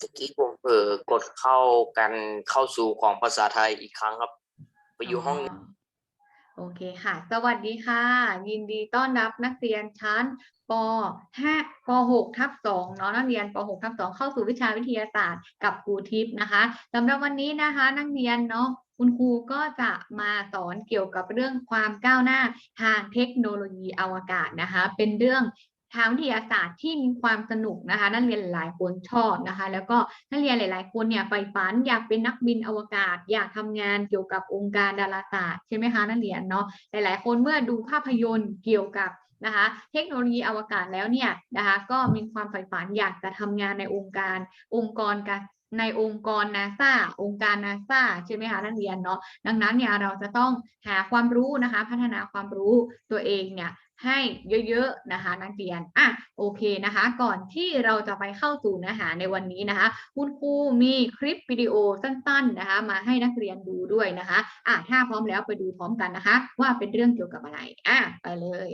ตะกี้ผมเผลอกดเข้ากันเข้าสู่ของภาษาไทยอีกครั้งครับ ไปอยู่ห้อง โอเคค่ะ สวัสดีค่ะ ยินดีต้อนรับนักเรียนชั้นป 5 ป 6 ทับ2เนาะนักเรียนป 6 ทับ2เข้าสู่วิชาวิทยาศาสตร์กับครูทิพย์นะคะสำหรับวันนี้นะคะ นักเรียนเนาะคุณครูก็จะมาสอนเกี่ยวกับเรื่องความก้าวหน้าทางเทคโนโลยีอวกาศนะคะ เป็นเรื่อง ทางวิทยาศาสตร์ที่มีความสนุกนะคะ นักเรียนหลายคนชอบนะคะ แล้วก็นักเรียนหลาย ๆ คนเนี่ยใฝ่ฝันอยากเป็นนักบินอวกาศ อยากทำงานเกี่ยวกับองค์การดาราศาสตร์ใช่ไหมคะนักเรียนเนาะหลาย ๆ คนเมื่อดูภาพยนตร์เกี่ยวกับนะคะเทคโนโลยีอวกาศแล้วเนี่ยนะคะก็มีความใฝ่ฝันอยากจะทำงานในองค์การองค์กรการในองค์กรนาซาองค์การนาซาใช่ไหมคะนักเรียนเนาะดังนั้นเนี่ยเราจะต้องหาความรู้นะคะ พัฒนาความรู้ตัวเองเนี่ย ให้เยอะๆนะคะ นักเรียนอะโอเคนะคะ ก่อนที่เราจะไปเข้าสู่เนื้อหาในวันนี้นะคะ คุณครูมีคลิปวิดีโอสั้นๆนะคะ มาให้นักเรียนดูด้วยนะคะอะถ้าพร้อมแล้วไปดูพร้อมกันนะคะ ว่าเป็นเรื่องเกี่ยวกับอะไรอะไปเลย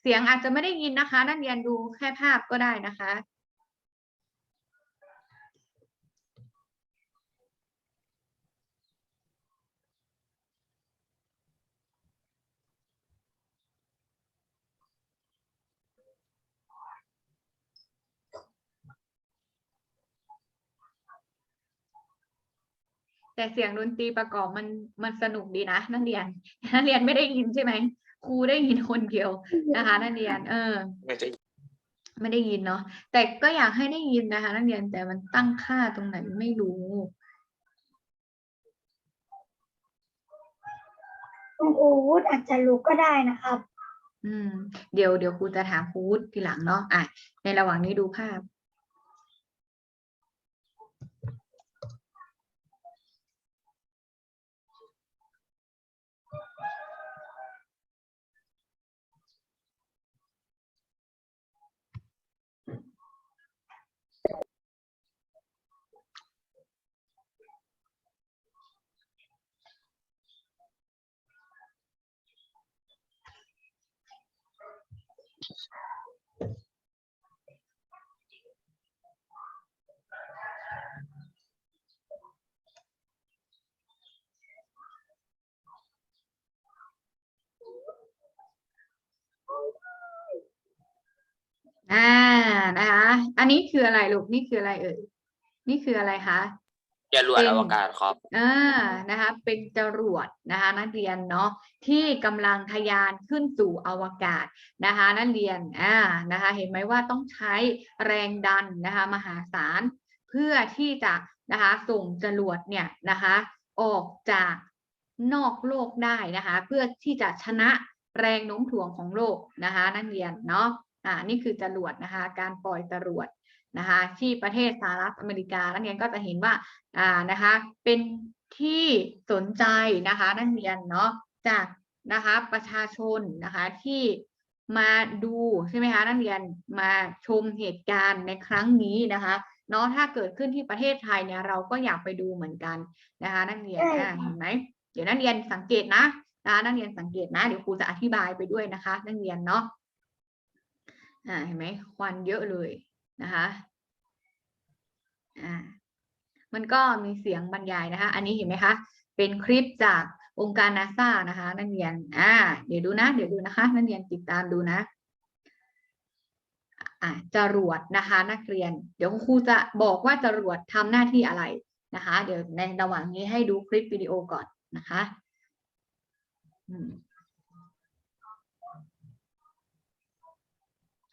เสียงอาจจะไม่ได้ยินนะคะ นักเรียนดูแค่ภาพก็ได้นะคะ แต่เสียงดนตรีประกอบมันมันสนุกดีนะนักเรียนนักเรียนไม่ได้ยินใช่ไหมครูได้ยินคนเดียวนะคะ นักเรียน เออไม่ได้ไม่ได้ยินเนาะแต่ก็อยากให้ได้ยินนะคะ นักเรียนแต่มันตั้งค่าตรงไหนไม่รู้คุณครูวุฒิอาจจะรู้ก็ได้นะครับ อืม เดี๋ยวเดี๋ยวครูจะถามครูวุฒิทีหลังเนาะอะในระหว่างนี้ดูภาพ อ่านะคะ อันนี้คืออะไรลูก นี่คืออะไรเอ่ย นี่คืออะไรคะ จรวดเป็นอวกาศครับอ่านะคะเป็นจรวดนะคะนักเรียนเนาะที่กำลังทะยานขึ้นสู่อวกาศนะคะนักเรียนอ่านะคะเห็นไหมว่าต้องใช้แรงดันนะคะมหาศาลเพื่อที่จะนะคะส่งจรวดเนี่ยนะคะออกจากนอกโลกได้นะคะ เพื่อที่จะชนะแรงโน้มถ่วงของโลกนะคะ นักเรียนเนาะอ่านี่คือจรวดนะคะ การปล่อยจรวด นะคะที่ประเทศสหรัฐอเมริกานักเรียนก็จะเห็นว่าอ่านะคะเป็นที่สนใจนะคะนักเรียนเนาะจากนะคะประชาชนนะคะที่มาดูใช่ไหมคะนักเรียนมาชมเหตุการณ์ในครั้งนี้นะคะเนาะถ้าเกิดขึ้นที่ประเทศไทยเนี่ยเราก็อยากไปดูเหมือนกันนะคะนักเรียนใช่อ่าค่ะเห็นไหมเดี๋ยวนักเรียนสังเกตนะนะคะนักเรียนสังเกตนะเดี๋ยวครูจะอธิบายไปด้วยนะคะ นักเรียนเนาะอ่าเห็นไหมควันเยอะเลย นะคะอ่ามันก็มีเสียงบรรยายนะคะ อันนี้เห็นไหมคะ เป็นคลิปจากองค์การนาซานะคะ นักเรียน อ่า เดี๋ยวดูนะ เดี๋ยวดูนะคะ นักเรียนติดตามดูนะ อ่าจรวดนะคะ นักเรียน เดี๋ยวครูจะบอกว่าจรวดทำหน้าที่อะไรนะคะ เดี๋ยวในระหว่างนี้ให้ดูคลิปวิดีโอก่อนนะคะ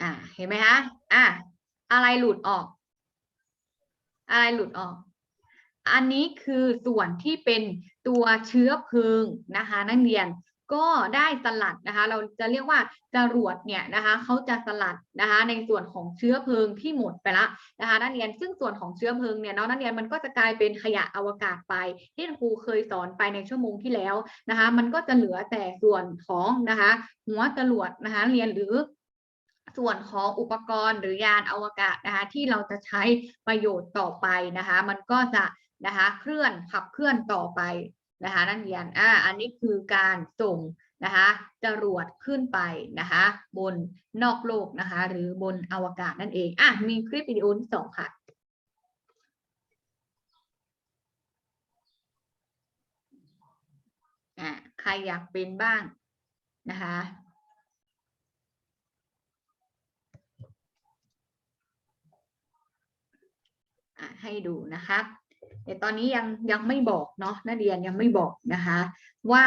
อ่า เห็นไหมคะ อ่า อะไรหลุดออก อะไรหลุดออก อันนี้คือส่วนที่เป็นตัวเชื้อเพลิงนะคะนักเรียนก็ได้สลัดนะคะ เราจะเรียกว่าจรวดเนี่ยนะคะเขาจะสลัดนะคะ ในส่วนของเชื้อเพลิงที่หมดไปละนะคะนักเรียนซึ่งส่วนของเชื้อเพลิงเนี่ยเนาะนักเรียนมันก็จะกลายเป็นขยะอวกาศไป ที่ครูเคยสอนไปในชั่วโมงที่แล้วนะคะ มันก็จะเหลือแต่ส่วนของนะคะ หัวจรวดนะคะเรียนหรือ ส่วนของอุปกรณ์หรือยานอวกาศนะคะที่เราจะใช้ประโยชน์ต่อไปนะคะมันก็จะนะคะเคลื่อนขับเคลื่อนต่อไปนะคะนักเรียนอ่าอันนี้คือการส่งนะคะจรวดขึ้นไปนะคะบนนอกโลกนะคะหรือบนอวกาศนั่นเองอะมีคลิปวิดีโอที่สองค่ะอะใครอยากเป็นบ้างนะคะ อะ ให้ดูนะคะแต่ตอนนี้ยังยังไม่บอกเนาะนักเรียนยังไม่บอกนะคะว่า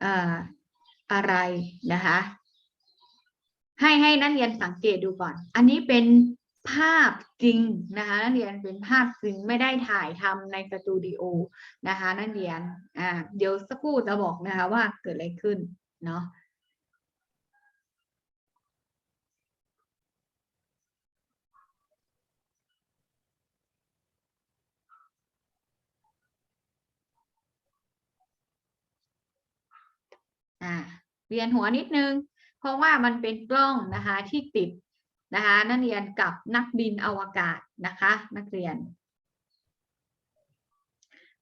เอ่อะไรนะคะให้ให้นักเรียนสังเกตดูก่อน อันนี้เป็นภาพจริงนะคะนักเรียนเป็นภาพจริงไม่ได้ถ่ายทำในสตูดิโอนะคะนักเรียนอ่าเดี๋ยวสักครู่จะบอกนะคะว่าเกิดอะไรขึ้นเนาะ อ่าเวียนหัวนิดนึง เพราะว่ามันเป็นกล้องนะคะที่ติดนะคะ นักเรียนกับนักบินอวกาศนะคะ นักเรียน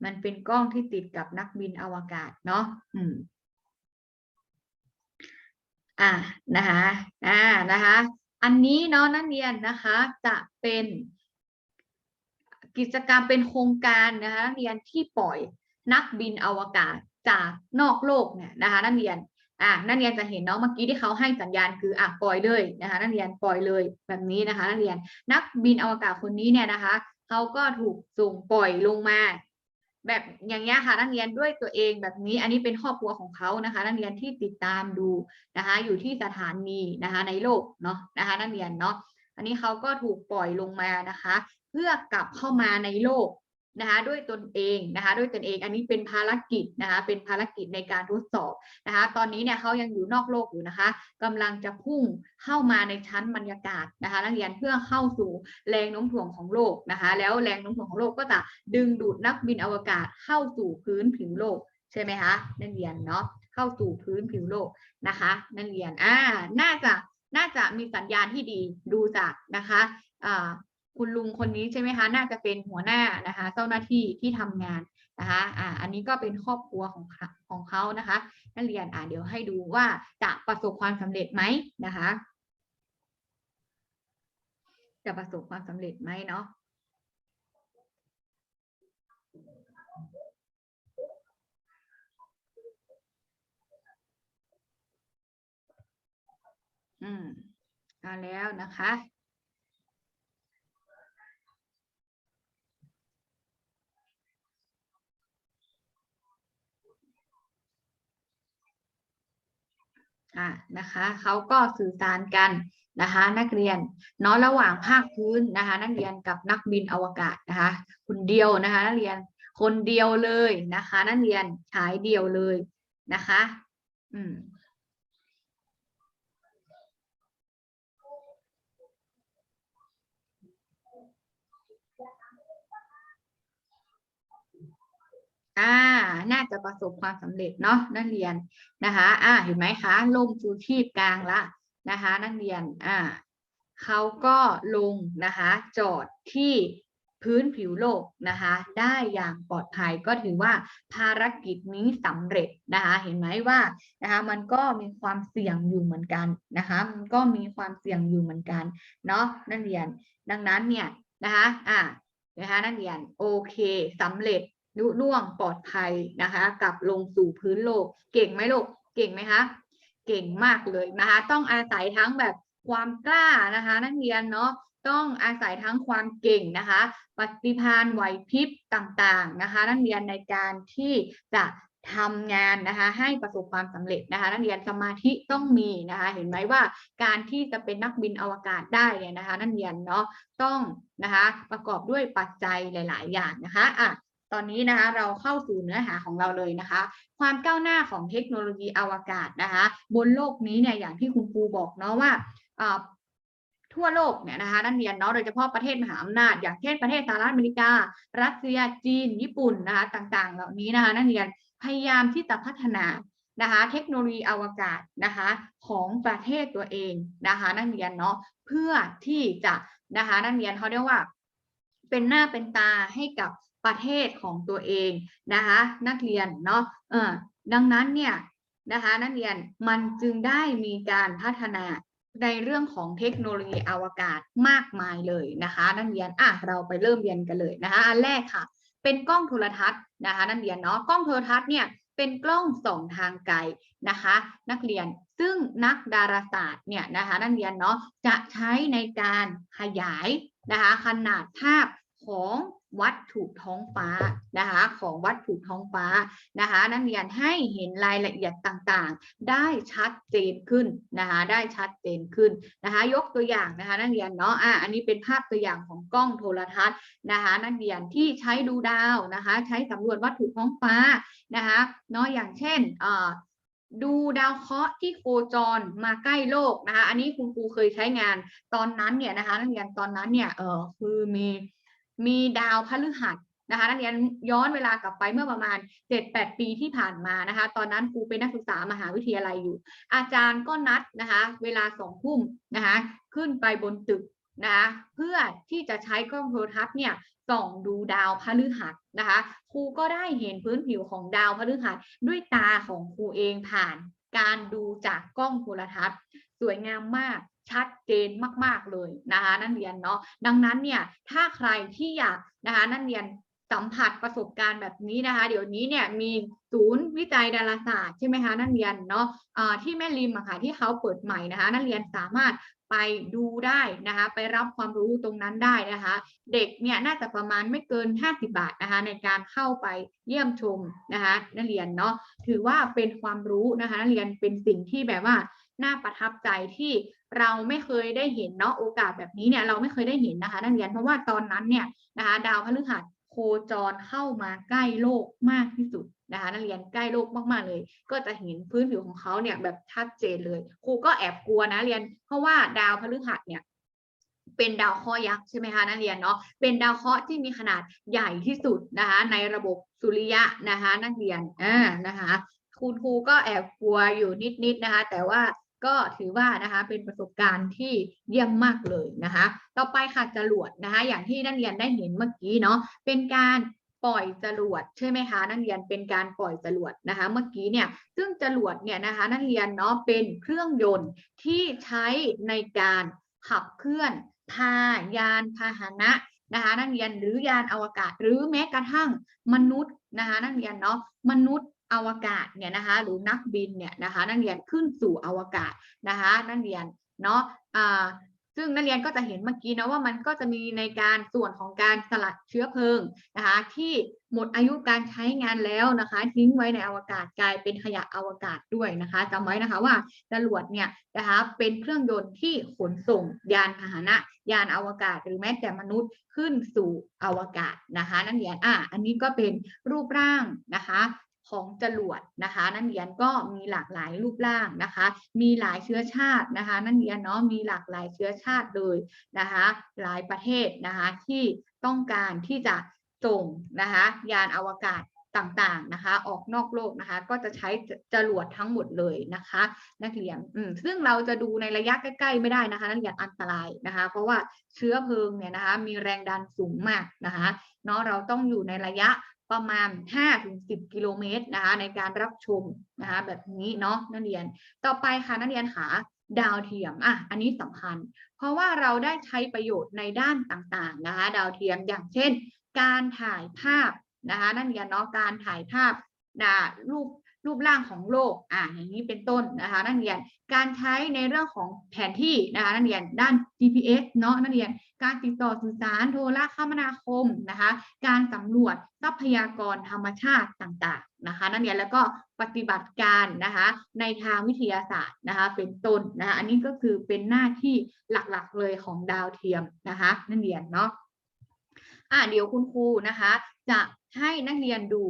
มันเป็นกล้องที่ติดกับนักบินอวกาศเนาะอืมอ่านะคะอ่านะคะ อันนี้เนาะนักเรียนนะคะจะเป็นกิจกรรมเป็นโครงการนะคะนักเรียนที่ปล่อยนักบินอวกาศ จากนอกโลกเนี่ยนะคะ นักเรียนอะนักเรียนจะเห็นเนาะเมื่อกี้ที่เขาให้สัญญาณคืออะปล่อยเลยนะคะนักเรียนปล่อยเลยแบบนี้นะคะนักเรียนนักบินอวกาศคนนี้เนี่ยนะคะเขาก็ถูกส่งปล่อยลงมา แบบอย่างเงี้ยค่ะนักเรียนด้วยตัวเองแบบนี้อันนี้เป็นครอบครัวของเขานะคะ นักเรียนที่ติดตามดูนะคะ อยู่ที่สถานีนะคะ ในโลกเนาะนะคะนักเรียนเนาะอันนี้เขาก็ถูกปล่อยลงมานะคะ เพื่อกลับเข้ามาในโลก นะคะด้วยตนเองนะคะด้วยตนเองอันนี้เป็นภารกิจนะคะเป็นภารกิจในการทดสอบนะคะตอนนี้เนี่ยเขายังอยู่นอกโลกอยู่นะคะกำลังจะพุ่งเข้ามาในชั้นบรรยากาศนะคะนักเรียนเพื่อเข้าสู่แรงโน้มถ่วงของโลกนะคะแล้วแรงโน้มถ่วงของโลกก็จะดึงดูดนักบินอวกาศเข้าสู่พื้นผิวโลกใช่ไหมคะนักเรียนเนาะเข้าสู่พื้นผิวโลกนะคะนักเรียนอ่าน่าจะน่าจะมีสัญญาณที่ดีดูจากนะคะอ่า คุณลุงคนนี้ใช่ไหมคะ น่าจะเป็นหัวหน้านะคะ เจ้าหน้าที่ที่ทำงานนะคะ อ่า อันนี้ก็เป็นครอบครัวของเขาของเขานะคะ นักเรียน อ่าเดี๋ยวให้ดูว่าจะประสบความสำเร็จไหมนะคะ จะประสบความสำเร็จไหมเนาะอืมเอาแล้วนะคะ อะนะคะเขาก็สื่อสารกันนะคะ นักเรียนเนาะระหว่างภาคพื้นนะคะ นักเรียนกับนักบินอวกาศนะคะคนเดียวนะคะ นักเรียนคนเดียวเลยนะคะ นักเรียนฉายเดียวเลยนะคะ อืม อ่า น่าจะประสบความสำเร็จเนาะนักเรียนนะคะ อ่า เห็นไหมคะลงชูชีพกลางละนะคะ นักเรียน อ่าเขาก็ลงนะคะ จอดที่พื้นผิวโลกนะคะ ได้อย่างปลอดภัยก็ถือว่าภารกิจนี้สำเร็จนะคะ เห็นไหมว่านะคะ มันก็มีความเสี่ยงอยู่เหมือนกันนะคะ มันก็มีความเสี่ยงอยู่เหมือนกันเนาะนักเรียน ดังนั้นเนี่ยนะคะ อ่านะคะนักเรียนโอเคสำเร็จ ลุล่วงปลอดภัยนะคะ กลับลงสู่พื้นโลก เก่งไหมลูกเก่งไหมคะเก่งมากเลยนะคะ ต้องอาศัยทั้งแบบความกล้านะคะ นักเรียนเนาะต้องอาศัยทั้งความเก่งนะคะ ปฏิภาณไหวพริบต่างๆนะคะ นักเรียนในการที่จะทำงานนะคะให้ประสบความสำเร็จนะคะ นักเรียนสมาธิต้องมีนะคะ เห็นไหมว่าการที่จะเป็นนักบินอวกาศได้เนี่ยนะคะ นักเรียนเนาะต้องนะคะ ประกอบด้วยปัจจัยหลาย ๆ อย่างนะคะอะ ตอนนี้นะคะเราเข้าสู่เนื้อหาของเราเลยนะคะ ความก้าวหน้าของเทคโนโลยีอวกาศนะคะ บนโลกนี้เนี่ยอย่างที่คุณครูบอกเนาะว่าทั่วโลกเนี่ยนะคะนักเรียนเนาะโดยเฉพาะประเทศมหาอำนาจ อย่างเช่นประเทศสหรัฐอเมริกา รัสเซียจีน ญี่ปุ่นนะคะต่างๆ เหล่านี้นะคะนักเรียนพยายามที่จะพัฒนานะคะเทคโนโลยีอวกาศนะคะของประเทศตัวเองนะคะนักเรียนเนาะเพื่อที่จะนะคะนักเรียนเขาเรียกว่าเป็นหน้าเป็นตาให้กับ ประเทศของตัวเองนะคะนักเรียนเนาะเออดังนั้นเนี่ยนะคะนักเรียนมันจึงได้มีการพัฒนาในเรื่องของเทคโนโลยีอวกาศมากมายเลยนะคะนักเรียนอะเราไปเริ่มเรียนกันเลยนะคะอันแรกค่ะ เป็นกล้องโทรทัศน์นะคะนักเรียนเนาะกล้องโทรทัศน์เนี่ยเป็นกล้องส่องทางไกลนะคะ นักเรียนซึ่งนักดาราศาสตร์เนี่ยนะคะนักเรียนเนาะจะใช้ในการขยายนะคะขนาดภาพ ของวัตถุท้องฟ้านะคะของวัตถุท้องฟ้านะคะนักเรียนให้เห็นรายละเอียดต่างๆ ได้ชัดเจนขึ้นนะคะได้ชัดเจนขึ้นนะคะยกตัวอย่างนะคะนักเรียนเนาะอะอันนี้เป็นภาพตัวอย่างของกล้องโทรทัศน์นะคะนักเรียนที่ใช้ดูดาวนะคะใช้สำรวจวัตถุท้องฟ้านะคะเนาะอย่างเช่นเอ่อดูดาวเคราะห์ที่โคจรมาใกล้โลกนะคะ อันนี้คุณครูเคยใช้งานตอนนั้นเนี่ยนะคะนักเรียนตอนนั้นเนี่ยเออคือมี มีดาวพฤหัสนะคะนักเรียนย้อนเวลากลับไปเมื่อประมาณเจ็ดแปดปีที่ผ่านมานะคะ ตอนนั้นครูเป็นนักศึกษามหาวิทยาลัยอยู่ อาจารย์ก็นัดนะคะ เวลาสองทุ่มนะคะ ขึ้นไปบนตึกนะคะเพื่อที่จะใช้กล้องโทรทัศน์เนี่ยส่องดูดาวพฤหัสนะคะครูก็ได้เห็นพื้นผิวของดาวพฤหัสด้วยตาของครูเองผ่าน การดูจากกล้องโทรทัศน์ สวยงามมาก ชัดเจนมาก ๆ เลยนะคะนักเรียนเนาะดังนั้นเนี่ยถ้าใครที่อยากนะคะนักเรียนสัมผัสประสบการณ์แบบนี้นะคะ เดี๋ยวนี้เนี่ยมีศูนย์วิจัยดาราศาสตร์ใช่ไหมคะนักเรียนเนาะที่แม่ริมอะค่ะที่เขาเปิดใหม่นะคะนักเรียนสามารถไปดูได้นะคะ ไปรับความรู้ตรงนั้นได้นะคะ เด็กเนี่ยน่าจะประมาณไม่เกิน 50 บาทนะคะ ในการเข้าไปเยี่ยมชมนะคะ นักเรียนเนาะถือว่าเป็นความรู้นะคะ นักเรียนเป็นสิ่งที่แบบว่าน่าประทับใจที่ เราไม่เคยได้เห็นเนาะโอกาสแบบนี้เนี่ยเราไม่เคยได้เห็นนะคะนักเรียนเพราะว่าตอนนั้นเนี่ยนะคะดาวพฤหัสโคจรเข้ามาใกล้โลกมากที่สุดนะคะนักเรียนใกล้โลกมากๆเลย ก็จะเห็นพื้นผิวของเขาเนี่ยแบบชัดเจนเลย ครูก็แอบกลัวนะเรียน เพราะว่าดาวพฤหัสเนี่ยเป็นดาวเคราะห์ยักษ์ใช่ไหมคะนักเรียนเนาะเป็นดาวเคราะห์ที่มีขนาดใหญ่ที่สุดนะคะในระบบสุริยะนะคะนักเรียนอ่านะคะคุณครูก็แอบกลัวอยู่นิดๆนะคะ แต่ว่า ก็ถือว่านะคะเป็นประสบการณ์ที่เยี่ยมมากเลยนะคะ ต่อไปค่ะจรวดนะคะ อย่างที่นักเรียนได้เห็นเมื่อกี้เนาะเป็นการปล่อยจรวดใช่ไหมคะนักเรียนเป็นการปล่อยจรวดนะคะ เมื่อกี้เนี่ยซึ่งจรวดเนี่ยนะคะนักเรียนเนาะเป็นเครื่องยนต์ที่ใช้ในการขับเคลื่อนพายานพาหนะนะคะนักเรียนหรือยานอวกาศ หรือแม้กระทั่งมนุษย์นะคะนักเรียนเนาะมนุษย์ อวกาศเนี่ยนะคะหรือนักบินเนี่ยนะคะนักเรียนขึ้นสู่อวกาศนะคะนักเรียนเนาะอ่าซึ่งนักเรียนก็จะเห็นเมื่อกี้นะว่ามันก็จะมีในการส่วนของการสลัดเชื้อเพลิงนะคะที่หมดอายุการใช้งานแล้วนะคะทิ้งไว้ในอวกาศกลายเป็นขยะอวกาศด้วยนะคะจำไว้นะคะว่าจรวดเนี่ยนะคะเป็นเครื่องยนต์ที่ขนส่งยานพาหนะ ยานอวกาศ หรือแม้แต่มนุษย์ขึ้นสู่อวกาศนะคะ นักเรียนอะอันนี้ก็เป็นรูปร่างนะคะ ของจรวดนะคะ นักเรียนก็มีหลากหลายรูปร่างนะคะ มีหลายเชื้อชาตินะคะ นักเรียนเนาะมีหลากหลายเชื้อชาติเลยนะคะ หลายประเทศนะคะที่ต้องการที่จะส่งนะคะยานอวกาศต่างๆนะคะ ออกนอกโลกนะคะ ก็จะใช้จรวดทั้งหมดเลยนะคะ นักเรียนอืมซึ่งเราจะดูในระยะใกล้ ๆ ไม่ได้นะคะ นักเรียนอันตรายนะคะ เพราะว่าเชื้อเพลิงเนี่ยนะคะ มีแรงดันสูงมากนะคะเนาะเราต้องอยู่ในระยะ ประมาณ 5-10 กิโลเมตรนะคะในการรับชมนะคะแบบนี้เนาะนักเรียน ต่อไปค่ะนักเรียนหาดาวเทียมอะอันนี้สำคัญ เพราะว่าเราได้ใช้ประโยชน์ในด้านต่างๆนะคะดาวเทียมอย่างเช่น การถ่ายภาพนะคะนักเรียนเนาะการถ่ายภาพนะรูป รูปร่างของโลกอะอย่างนี้เป็นต้นนะคะนักเรียนการใช้ในเรื่องของแผนที่นะคะนักเรียนด้าน GPS เนาะนักเรียนการติดต่อสื่อสารโทรคมนาคมนะคะการสำรวจทรัพยากรธรรมชาติต่างๆนะคะนักเรียนแล้วก็ปฏิบัติการนะคะในทางวิทยาศาสตร์นะคะเป็นต้นนะคะอันนี้ก็คือเป็นหน้าที่หลักๆเลยของดาวเทียมนะคะนักเรียนเนาะอะเดี๋ยวคุณครูนะคะจะ ให้นักเรียนดู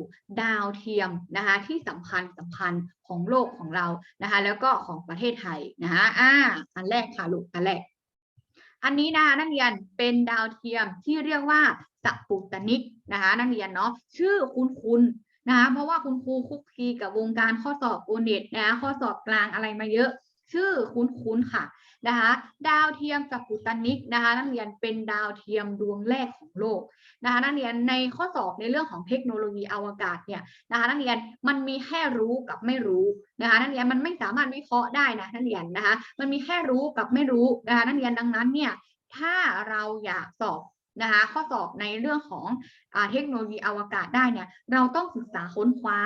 ดาวเทียมนะคะที่สำคัญสำคัญของโลกของเรานะคะแล้วก็ของประเทศไทยนะคะอ่าอันแรกค่ะลูกอันแรกอันนี้นะคะนักเรียนเป็นดาวเทียมที่เรียกว่าสปุตนิกนะคะนักเรียนเนาะชื่อคุ้นๆนะคะเพราะว่าคุณครูคุกคีกับวงการข้อสอบโอเน็ตนะคะข้อสอบกลางอะไรมาเยอะ ชื่อคุ้นๆค่ะนะคะดาวเทียมสปุตตนิกนะคะนักเรียนเป็นดาวเทียมดวงแรกของโลกนะคะนักเรียนในข้อสอบในเรื่องของเทคโนโลยีอวกาศเนี่ยนะคะนักเรียนมันมีแค่รู้กับไม่รู้นะคะนักเรียนมันไม่สามารถวิเคราะห์ได้นะนักเรียนนะคะมันมีแค่รู้กับไม่รู้นะคะนักเรียนดังนั้นเนี่ยถ้าเราอยากสอบ นะคะข้อสอบในเรื่องของอเทคโนโลยีอวกาศได้เนี่ยเราต้องศึกษาค้นคว้า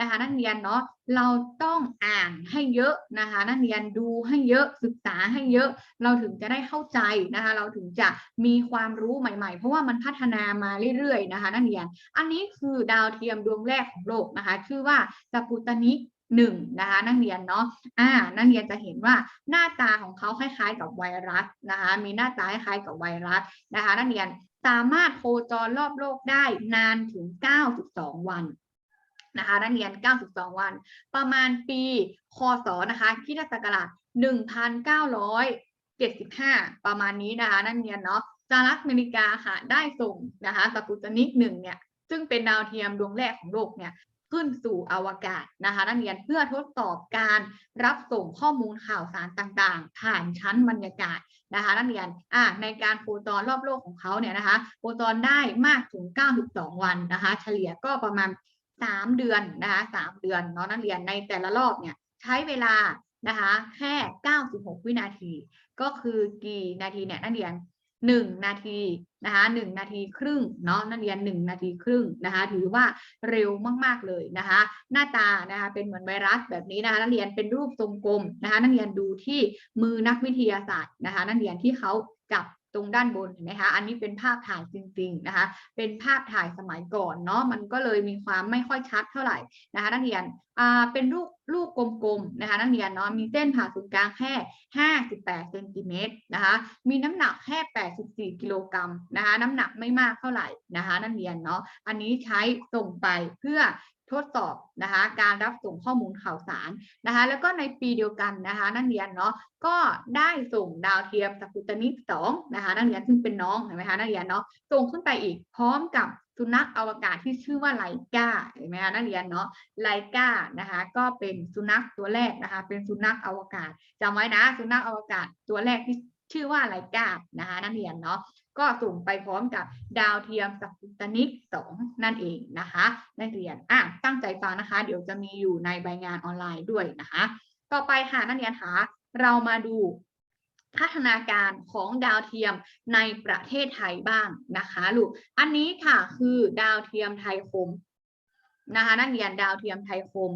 นะคะนักเรียนเนาะเราต้องอ่านให้เยอะนะคะนักเรียนดูให้เยอะศึกษาให้เยอะ เราถึงจะได้เข้าใจนะคะเราถึงจะมีความรู้ใหม่ ๆ เพราะว่ามันพัฒนามาเรื่อยๆนะคะนักเรียน อันนี้คือดาวเทียมดวงแรกของโลกนะคะชื่อว่าสปุตนิก หนึ่งนะคะนักเรียนเนาะอ่านักเรียนจะเห็นว่าหน้าตาของเขาคล้าย ๆ กับไวรัสนะคะมีหน้าตาคล้ายๆกับไวรัสนะคะนักเรียนสามารถโคจรรอบโลกได้นานถึง 92 วันนะคะนักเรียน 92 วัน ประมาณปี คศ นะคะคริสตศักราช1975 ประมาณนี้นะคะนักเรียนเนาะสหรัฐอเมริกาค่ะได้ส่งนะคะสปุตนิกหนึ่งเนี่ยซึ่งเป็นดาวเทียมดวงแรกของโลกเนี่ย ขึ้นสู่อวกาศนะคะนักเรียนเพื่อทดสอบการรับส่งข้อมูลข่าวสารต่างๆ ผ่านชั้นบรรยากาศนะคะนักเรียนอ่าในการโฟตอนรอบโลกของเขาเนี่ยนะคะโฟตอนได้มากถึง 92 วันนะคะ เฉลี่ยก็ประมาณ 3 เดือนนะคะ3เดือนเนาะนักเรียนในแต่ละรอบเนี่ยใช้เวลานะคะแค่ 96 วินาที ก็คือกี่นาทีเนี่ยนักเรียน หนึ่งนาทีนะคะหนึ่งนาทีครึ่งเนาะนักเรียนหนึ่งนาทีครึ่งนะคะถือว่าเร็วมากๆเลยนะคะ หน้าตานะคะเป็นเหมือนไวรัสแบบนี้นะคะนักเรียนเป็นรูปทรงกลมนะคะนักเรียนดูที่มือนักวิทยาศาสตร์นะคะนักเรียนที่เขาจับ ตรงด้านบนเห็นไหมคะ อันนี้เป็นภาพถ่ายจริง ๆนะคะ เป็นภาพถ่ายสมัยก่อนเนาะ มันก็เลยมีความไม่ค่อยชัดเท่าไหร่นะคะ นักเรียน อ่า เป็นลูกลูกกลมๆนะคะ นักเรียนเนาะ มีเส้นผ่าศูนย์กลางแค่ 58เซนติเมตรนะคะ มีน้ำหนักแค่ 84 กิโลกรัมนะคะ น้ำหนักไม่มากเท่าไหร่นะคะ นักเรียนเนาะ อันนี้ใช้ส่งไปเพื่อ ทดสอบนะคะการรับส่งข้อมูลข่าวสารนะคะแล้วก็ในปีเดียวกันนะคะนักเรียนเนาะก็ได้ส่งดาวเทียมสปุตนิกสองนะคะนักเรียนซึ่งเป็นน้องเห็นไหมคะนักเรียนเนาะส่งขึ้นไปอีกพร้อมกับสุนัขอวกาศที่ชื่อว่าไลกาเห็นไหมคะนักเรียนเนาะไลกานะคะก็เป็นสุนัขตัวแรกนะคะเป็นสุนัขอวกาศจำไว้นะสุนัขอวกาศตัวแรกที่ชื่อว่าไลกานะคะนักเรียนเนาะ ก็ส่งไปพร้อมกับดาวเทียมสปุตนิกสองนั่นเองนะคะนักเรียนอะตั้งใจฟังนะคะ เดี๋ยวจะมีอยู่ในใบงานออนไลน์ด้วยนะคะ ต่อไปค่ะนักเรียนคะเรามาดูพัฒนาการของดาวเทียมในประเทศไทยบ้างนะคะลูก อันนี้ค่ะคือดาวเทียมไทยคมนะคะนักเรียนดาวเทียมไทยคม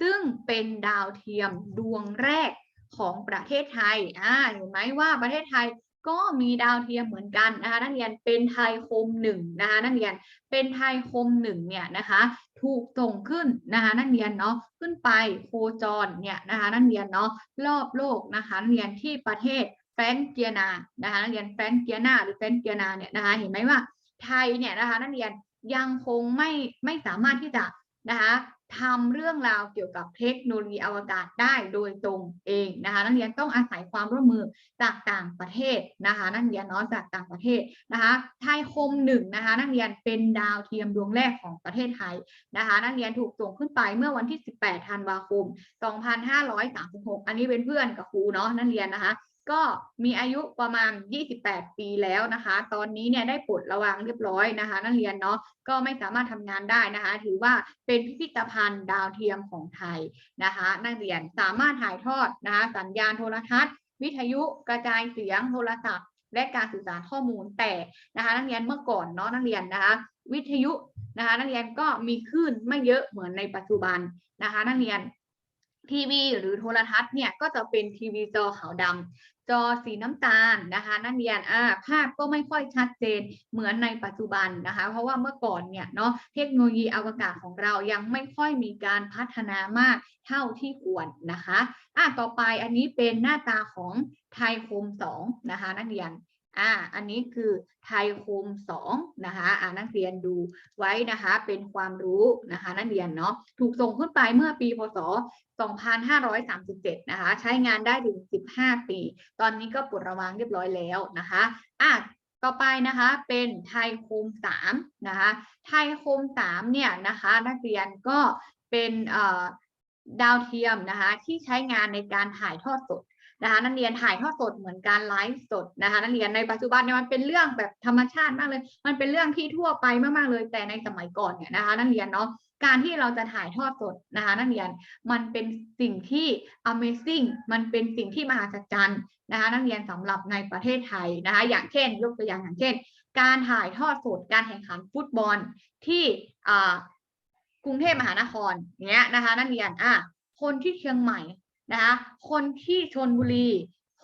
ซึ่งเป็นดาวเทียมดวงแรกของประเทศไทยอ่าเห็นไหมว่าประเทศไทย ก็มีดาวเทียมเหมือนกันนะคะนักเรียนเป็นไทยคมหนึ่งนะคะนักเรียนเป็นไทยคมหนึ่งเนี่ยนะคะถูกส่งขึ้นนะคะนักเรียนเนาะขึ้นไปโคจรเนี่ยนะคะนักเรียนเนาะรอบโลกนะคะนักเรียนที่ประเทศแฟรงเกียนานะคะนักเรียนแฟรงเกียนาหรือแฟรงเกียนาเนี่ยนะคะเห็นไหมว่าไทยเนี่ยนะคะนักเรียนยังคงไม่ไม่สามารถที่จะนะคะ ทำเรื่องราวเกี่ยวกับเทคโนโลยีอวกาศได้โดยตรงเองนะคะนักเรียนต้องอาศัยความร่วมมือจากต่างประเทศนะคะ นักเรียนเนาะจากต่างประเทศนะคะไทยคมหนึ่งนะคะนักเรียนเป็นดาวเทียมดวงแรกของประเทศไทยนะคะ นักเรียนถูกส่งขึ้นไปเมื่อวันที่ 18 ธันวาคม 2536 อันนี้เป็นเพื่อนกับครูเนาะนักเรียนนะคะ ก็มีอายุประมาณ 28 ปีแล้วนะคะ ตอนนี้เนี่ยได้ปลดระวางเรียบร้อยนะคะ นักเรียนเนาะก็ไม่สามารถทำงานได้นะคะ ถือว่าเป็นพิพิธภัณฑ์ดาวเทียมของไทยนะคะ นักเรียนสามารถถ่ายทอดนะคะ สัญญาณโทรทัศน์ วิทยุกระจายเสียงโทรศัพท์ และการสื่อสารข้อมูลแต่นะคะ นักเรียนเมื่อก่อนเนาะนักเรียนนะคะ วิทยุนะคะ นักเรียนก็มีคลื่นไม่เยอะเหมือนในปัจจุบันนะคะ นักเรียนทีวีหรือโทรทัศน์เนี่ยก็จะเป็นทีวีจอขาวดำ จอสีน้ำตาลนะคะ นักเรียนอ่าภาพก็ไม่ค่อยชัดเจนเหมือนในปัจจุบันนะคะ เพราะว่าเมื่อก่อนเนี่ยเนาะเทคโนโลยีอวกาศของเรายังไม่ค่อยมีการพัฒนามากเท่าที่ควรนะคะอะต่อไปอันนี้เป็นหน้าตาของไทยโคมสองนะคะ นักเรียน อ่าอันนี้คือไทยโคมสองนะคะอ่านักเรียนดูไว้นะคะเป็นความรู้นะคะนักเรียนเนาะถูกส่งขึ้นไปเมื่อปีพศ 2537 นะคะใช้งานได้ถึง 15 ปี ตอนนี้ก็ปลดระวางเรียบร้อยแล้วนะคะอะต่อไปนะคะเป็นไทยโคมสามนะคะไทยโคมสามเนี่ยนะคะนักเรียนก็เป็นเอ่อดาวเทียมนะคะที่ใช้งานในการถ่ายทอดสด นะคะนักเรียนถ่ายทอดสดเหมือนการไลฟ์สดนะคะนักเรียนในปัจจุบันเนี่ยมันเป็นเรื่องแบบธรรมชาติมากเลย มันเป็นเรื่องที่ทั่วไปมากๆเลย แต่ในสมัยก่อนเนี่ยนะคะนักเรียนเนาะการที่เราจะถ่ายทอดสดนะคะนักเรียนมันเป็นสิ่งที่ amazing มันเป็นสิ่งที่มหัศจรรย์นะคะนักเรียนสำหรับในประเทศไทยนะคะอย่างเช่น ยกตัวอย่างอย่างเช่น การถ่ายทอดสดการแข่งขันฟุตบอลที่อ่ากรุงเทพมหานครเนี้ยนะคะนักเรียนอะคนที่เชียงใหม่ นะคะคนที่ชนบุรี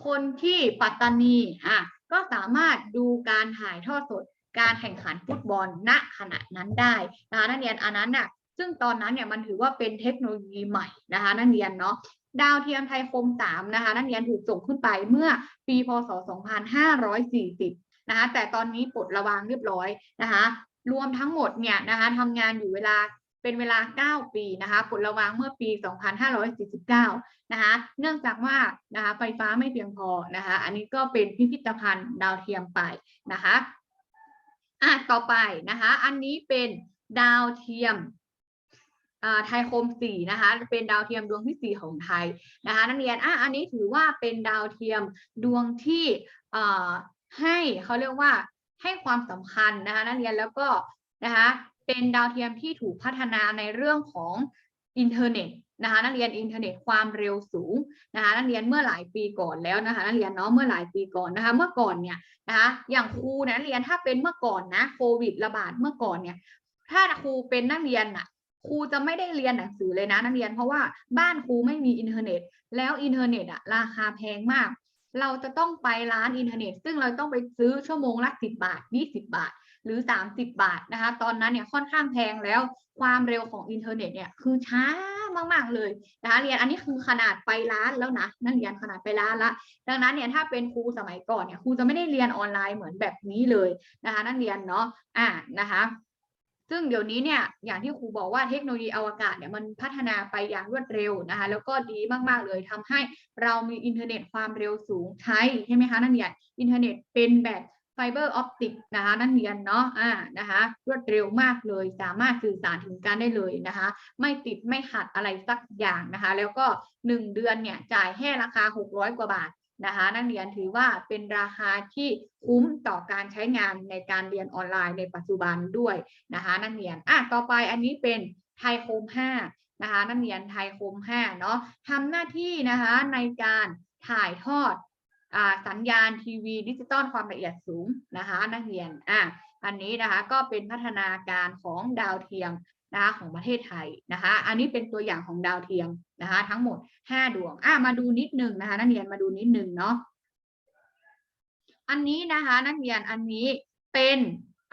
คนที่ปัตตานีอะก็สามารถดูการถ่ายทอดสดการแข่งขันฟุตบอลณขณะนั้นได้นะคะนักเรียนอันนั้นน่ะซึ่งตอนนั้นเนี่ยมันถือว่าเป็นเทคโนโลยีใหม่นะคะนักเรียนเนาะดาวเทียมไทยคม 3 นะคะนักเรียนถูกส่งขึ้นไปเมื่อปีพศ 2540 นะคะแต่ตอนนี้ปลดระวางเรียบร้อยนะคะรวมทั้งหมดเนี่ยนะคะทำงานอยู่เวลา เป็นเวลา 9 ปีนะคะปลดระวางเมื่อปี 2549 นะคะเนื่องจากว่านะคะไฟฟ้าไม่เพียงพอนะคะอันนี้ก็เป็นพิพิธภัณฑ์ดาวเทียมไปนะคะอะต่อไปนะคะอันนี้เป็นดาวเทียมอ่าไทยคมสี่นะคะเป็นดาวเทียมดวงที่สี่ของไทยนะคะนักเรียนอะอันนี้ถือว่าเป็นดาวเทียมดวงที่อ่อให้เขาเรียกว่าให้ความสำคัญนะคะนักเรียนแล้วก็นะคะ เป็นดาวเทียมที่ถูกพัฒนาในเรื่องของอินเทอร์เน็ตนะคะนักเรียนอินเทอร์เน็ตความเร็วสูงนะคะนักเรียนเมื่อหลายปีก่อนแล้วนะคะนักเรียนเนาะเมื่อหลายปีก่อนนะคะเมื่อก่อนเนี่ยนะคะอย่างครูนักเรียนถ้าเป็นเมื่อก่อนนะโควิดระบาดเมื่อก่อนเนี่ยถ้าครูเป็นนักเรียนน่ะครูจะไม่ได้เรียนหนังสือเลยนะนักเรียนเพราะว่าบ้านครูไม่มีอินเทอร์เน็ต แล้วอินเทอร์เน็ตอะราคาแพงมาก เราจะต้องไปร้านอินเทอร์เน็ต ซึ่งเราต้องไปซื้อชั่วโมงละสิบบาทยี่สิบาท หรือสามสิบบาทนะคะ ตอนนั้นเนี่ยค่อนข้างแพงแล้วความเร็วของอินเทอร์เน็ตเนี่ยคือช้ามากๆเลยนะคะเรียนอันนี้คือขนาดไปร้านแล้วนะนักเรียนขนาดไปร้านละ ดังนั้นเนี่ยถ้าเป็นครูสมัยก่อนเนี่ยครูจะไม่ได้เรียนออนไลน์เหมือนแบบนี้เลยนะคะ นักเรียนเนาะอ่านะคะซึ่งเดี๋ยวนี้เนี่ยอย่างที่ครูบอกว่าเทคโนโลยีอวกาศเนี่ยมันพัฒนาไปอย่างรวดเร็วนะคะแล้วก็ดีมากๆเลยทำให้เรามีอินเทอร์เน็ตความเร็วสูงใช้ใช่ไหมคะนักเรียนอินเทอร์เน็ตเป็นแบบ ไฟเบอร์ออปติกนะคะนักเรียนเนาะอ่านะคะรวดเร็วมากเลยสามารถสื่อสารถึงกันได้เลยนะคะ ไม่ติดไม่ขัดอะไรสักอย่างนะคะ แล้วก็หนึ่งเดือนเนี่ยจ่ายแค่ราคา 600 กว่าบาทนะคะนักเรียนถือว่าเป็นราคาที่คุ้มต่อการใช้งานในการเรียนออนไลน์ในปัจจุบันด้วยนะคะนักเรียนอะต่อไปอันนี้เป็นไทยโคม5นะคะนักเรียนไทยโคม5เนาะทำหน้าที่นะคะในการถ่ายทอด สัญญาณทีวีดิจิตอลความละเอียดสูงนะคะนักเรียนอะอันนี้นะคะก็เป็นพัฒนาการของดาวเทียมนะคะของประเทศไทยนะคะ อันนี้เป็นตัวอย่างของดาวเทียมนะคะ ทั้งหมดห้าดวงอะมาดูนิดนึงนะคะ นักเรียนมาดูนิดนึงเนาะอันนี้นะคะนักเรียนอันนี้เป็น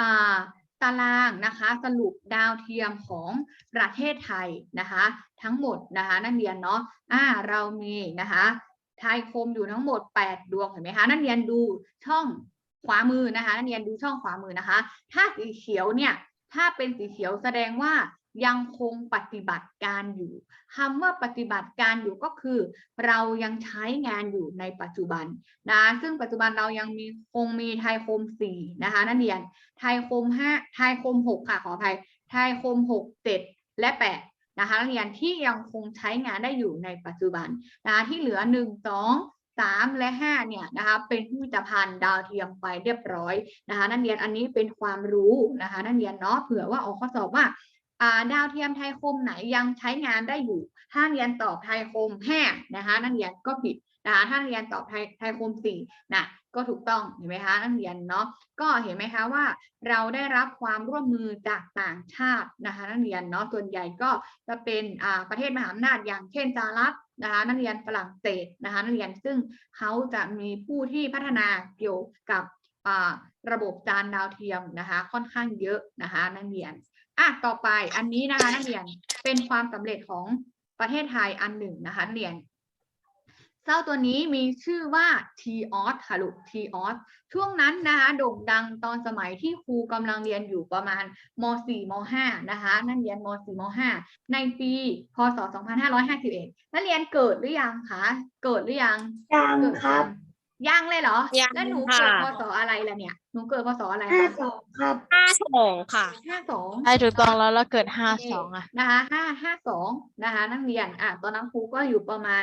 อ่าตารางนะคะสรุปดาวเทียมของประเทศไทยนะคะ ทั้งหมดนะคะ นักเรียนเนาะอ่าเรามีนะคะ ไทยคมอยู่ทั้งหมด 8 ดวงเห็นไหมคะนักเรียนดูช่องขวามือนะคะนักเรียนดูช่องขวามือนะคะ ถ้าสีเขียวเนี่ยถ้าเป็นสีเขียวแสดงว่ายังคงปฏิบัติการอยู่คำว่าปฏิบัติการอยู่ก็คือ เรายังใช้งานอยู่ในปัจจุบันนะซึ่งปัจจุบันเรายังมีคงมีไทยคมสี่นะคะนักเรียนไทยคมห้าไทยคมหกค่ะขออภัยไทยคมหกเจ็ดและแปด นะคะนักเรียนที่ยังคงใช้งานได้อยู่ในปัจจุบันนะคะที่เหลือหนึ่งสองสามและห้าเนี่ยนะคะเป็นพิพิธภัณฑ์ดาวเทียมไปเรียบร้อยนะคะนักเรียนอันนี้เป็นความรู้นะคะนักเรียนเนาะเผื่อว่าออกข้อสอบว่าดาวเทียมไทยคมไหนยังใช้งานได้อยู่ถ้าเรียนตอบไทยคมห้านะคะนักเรียนก็ผิด นะคะถ้าเรียนตอบไทยไทยคมสี่นะก็ถูกต้องเห็นไหมคะนักเรียนเนาะก็เห็นไหมคะว่า เราได้รับความร่วมมือจากต่างชาตินะคะนักเรียนเนาะส่วนใหญ่ก็จะเป็นอ่าประเทศมหาอำนาจอย่างเช่นสหรัฐนะคะนักเรียนฝรั่งเศสนะคะนักเรียนซึ่งเขาจะมีผู้ที่พัฒนาเกี่ยวกับอ่าระบบจานดาวเทียมนะคะค่อนข้างเยอะนะคะนักเรียนอะต่อไปอันนี้นะคะนักเรียนเป็นความสำเร็จของประเทศไทยอันหนึ่งนะคะนักเรียน เจ้าตัวนี้มีชื่อว่า t o s ค่ะลูก t o s ช่วงนั้นนะคะโด่งดังตอนสมัยที่ครูกำลังเรียนอยู่ประมาณม .4 ม .5 นะคะ นักเรียนม .4 ม .5 ในปีพศ 2551 นักเรียนเกิดหรือยังคะ เกิดหรือยังยังเกิดครับ ยังเลยเหรอยังแล้วหนูค่ะเกิดพศอะไรล่ะเนี่ย หนูเกิดพศอะไรห้าคะสองครับห้าสองค่ะห้าสองใช่ถูกต้องแล้วแล้วเกิดห้าสองอะนะคะห้าห้าสองนะคะ นักเรียนอะตอนนั้นครูก็อยู่ประมาณ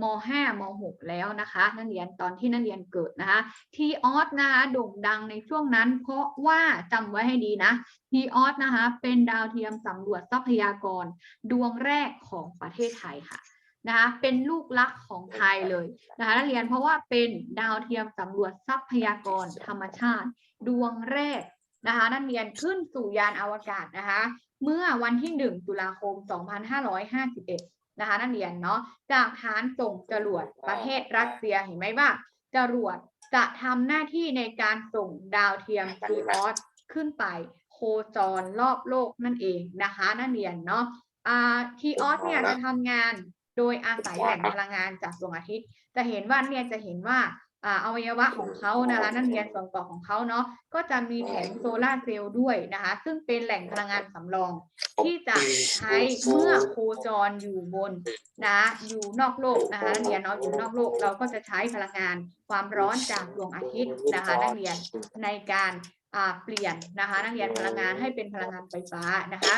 ม .5 ม .6 แล้วนะคะนักเรียนตอนที่นักเรียนเกิดนะคะทีออสนะคะโด่งดังในช่วงนั้น เพราะว่าจำไว้ให้ดีนะทีออสนะคะเป็นดาวเทียมสำรวจทรัพยากร ดวงแรกของประเทศไทยค่ะนะคะเป็นลูกรักของไทยเลยนะคะนักเรียนเพราะว่าเป็นดาวเทียมสำรวจทรัพยากรธรรมชาติ ดวงแรกนะคะนักเรียนขึ้นสู่ยานอวกาศนะคะเมื่อวันที่ 1 ตุลาคม 2551 นะคะนักเรียนเนาะจากฐานส่งจรวดประเทศรัสเซียเห็นไหมว่าจรวดจะทำหน้าที่ในการส่งดาวเทียมทีออสขึ้นไปโคจรรอบโลกนั่นเองนะคะนักเรียนเนาะอ่าทีออสเนี่ยจะทำงานโดยอาศัยแหล่งพลังงานจากดวงอาทิตย์ จะเห็นว่านักเรียนจะเห็นว่า อ่าอวัยวะของเขานะคะนักเรียนส่วนประกอบของเขาเนาะก็จะมีแผงโซลาร์เซลล์ด้วยนะคะ ซึ่งเป็นแหล่งพลังงานสำรอง ที่จะใช้เมื่อโคจรอยู่บนนะอยู่นอกโลกนะคะนักเรียนเนาะอยู่นอกโลกเราก็จะใช้พลังงานความร้อนจากดวงอาทิตย์นะคะนักเรียนในการอ่าเปลี่ยนนะคะ นักเรียนพลังงานให้เป็นพลังงานไฟฟ้านะคะ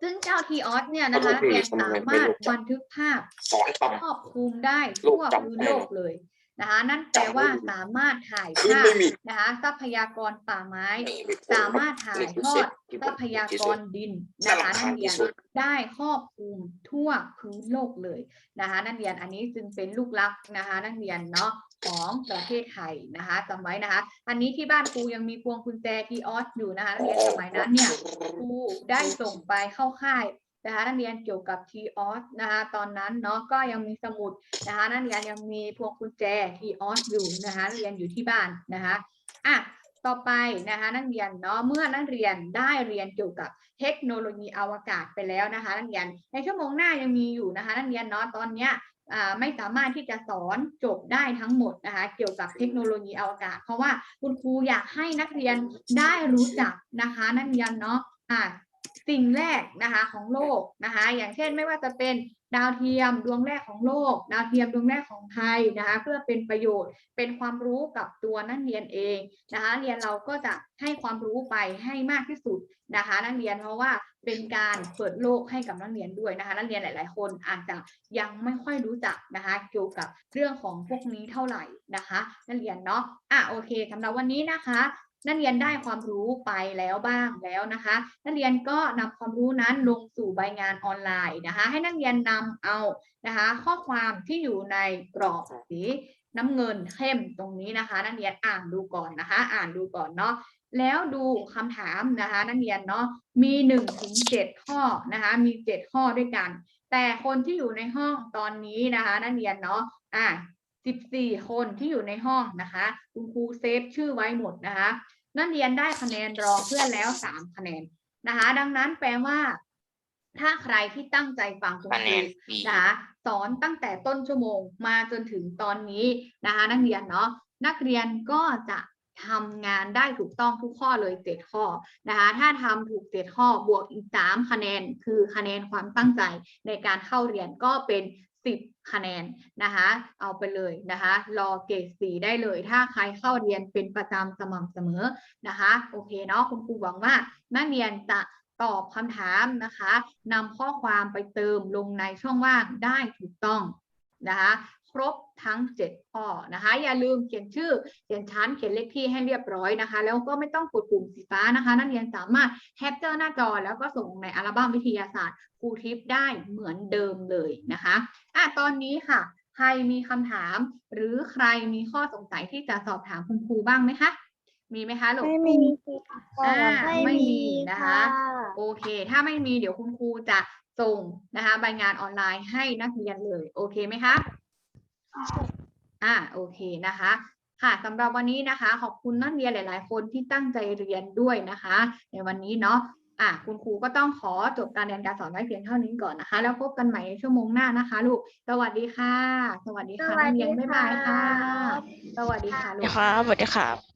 ซึ่งเจ้าทีออสเนี่ยนะคะนักเรียนสามารถบันทึกภาพสอนต่อครอบคลุมได้ทั่วพื้นโลกเลย นะคะนั่นแปลว่าสามารถถ่ายภาพนะคะทรัพยากรป่าไม้ สามารถถ่ายทอดทรัพยากรดินนะคะนักเรียนได้ครอบคลุมทั่วพื้นโลกเลยนะคะนักเรียนอันนี้จึงเป็นลูกลักนะคะนักเรียนเนาะของประเทศไทยนะคะจำไว้นะคะ อันนี้ที่บ้านครูยังมีพวงกุญแจทีออสอยู่นะคะนักเรียนสมัยนั้นเนี่ยครูได้ส่งไปเข้าค่าย นะคะนักเรียนเกี่ยวกับทีออสนะคะตอนนั้นเนาะก็ยังมีสมุดนะคะนักเรียนยังมีพวงกุญแจทีออสอยู่นะคะเรียนอยู่ที่บ้านนะคะอะต่อไปนะคะนักเรียนเนาะเมื่อนักเรียนได้เรียนเกี่ยวกับเทคโนโลยีอวกาศไปแล้วนะคะนักเรียนในชั่วโมงหน้ายังมีอยู่นะคะนักเรียนเนาะตอนเนี้ยไม่สามารถที่จะสอนจบได้ทั้งหมดนะคะเกี่ยวกับเทคโนโลยีอวกาศ เพราะว่าคุณครูอยากให้นักเรียนได้รู้จักนะคะนักเรียนเนาะอ่า สิ่งแรกนะคะของโลกนะคะอย่างเช่นไม่ว่าจะเป็นดาวเทียมดวงแรกของโลก ดาวเทียมดวงแรกของไทยนะคะเพื่อเป็นประโยชน์เป็นความรู้กับตัวนักเรียนเองนะคะเรียนเราก็จะให้ความรู้ไปให้มากที่สุดนะคะนักเรียนเพราะว่าเป็นการเปิดโลกให้กับนักเรียนด้วยนะคะนักเรียนหลาย ๆ คนอาจจะยังไม่ค่อยรู้จักนะคะเกี่ยวกับเรื่องของพวกนี้เท่าไหร่นะคะนักเรียนเนาะอะโอเคสำหรับวันนี้นะคะ นักเรียนได้ความรู้ไปแล้วบ้างแล้วนะคะนักเรียนก็นำความรู้นั้นลงสู่ใบงานออนไลน์นะคะ ให้นักเรียนนำเอานะคะ ข้อความที่อยู่ในกรอบสีน้ำเงินเข้มตรงนี้นะคะ นักเรียนอ่านดูก่อนนะคะ อ่านดูก่อนเนาะแล้วดูคำถามนะคะนักเรียนเนาะมี1นถึงเข้อนะคะมี 7 ข้อด้วยกัน แต่คนที่อยู่ในห้องตอนนี้นะคะนักเรียนเนาะอ่า 14 คนที่อยู่ในห้องนะคะ คุณครูเซฟชื่อไว้หมดนะคะ นักเรียนได้คะแนนรองเพื่อนแล้ว 3 คะแนนนะคะ ดังนั้นแปลว่า ถ้าใครที่ตั้งใจฟังคุณครูนะคะสอนตั้งแต่ต้นชั่วโมงมาจนถึงตอนนี้นะคะ นักเรียนเนาะนักเรียนก็จะทำงานได้ถูกต้องทุกข้อเลยเจ็ดข้อนะคะ ถ้าทำถูกเจ็ดข้อ บวกอีกสามคะแนน คือคะแนนความตั้งใจในการเข้าเรียนก็เป็น 10 คะแนนนะคะเอาไปเลยนะคะรอเกรดสีได้เลย ถ้าใครเข้าเรียนเป็นประจำสม่ำเสมอนะคะโอเคเนาะคุณครูหวังว่านักเรียนจะตอบคำถามนะคะนำข้อความไปเติมลงในช่องว่างได้ถูกต้องนะคะ ครบทั้ง 7 ข้อนะคะ อย่าลืมเขียนชื่อ เขียนชั้น เขียนเลขที่ให้เรียบร้อยนะคะ แล้วก็ไม่ต้องกดปุ่มสีฟ้านะคะ นักเรียนสามารถแคปเจอร์หน้าจอ แล้วก็ส่งในอัลบั้มวิทยาศาสตร์ครูทิปได้เหมือนเดิมเลยนะคะอะตอนนี้ค่ะ ใครมีคำถาม หรือใครมีข้อสงสัยที่จะสอบถามคุณครูบ้างไหมคะมีไหมคะลูกไม่มีอ่าไม่ไม่มีมีนะคะค่ะโอเค ถ้าไม่มีเดี๋ยวคุณครูจะส่งนะคะใบงานออนไลน์ให้นักเรียนเลย โอเคไหมคะ อ่าโอเคนะคะค่ะสำหรับวันนี้นะคะ ขอบคุณนักเรียนหลาย ๆ คนที่ตั้งใจเรียนด้วยนะคะ ในวันนี้เนาะอะคุณครูก็ต้องขอจบการเรียนการสอนไว้เพียงเท่านี้ก่อนนะคะ แล้วพบกันใหม่ในชั่วโมงหน้านะคะ ลูกสวัสดีค่ะ สวัสดีค่ะนักเรียนบ๊ายบายค่ะ สวัสดีค่ะลูก ครับสวัสดีครับ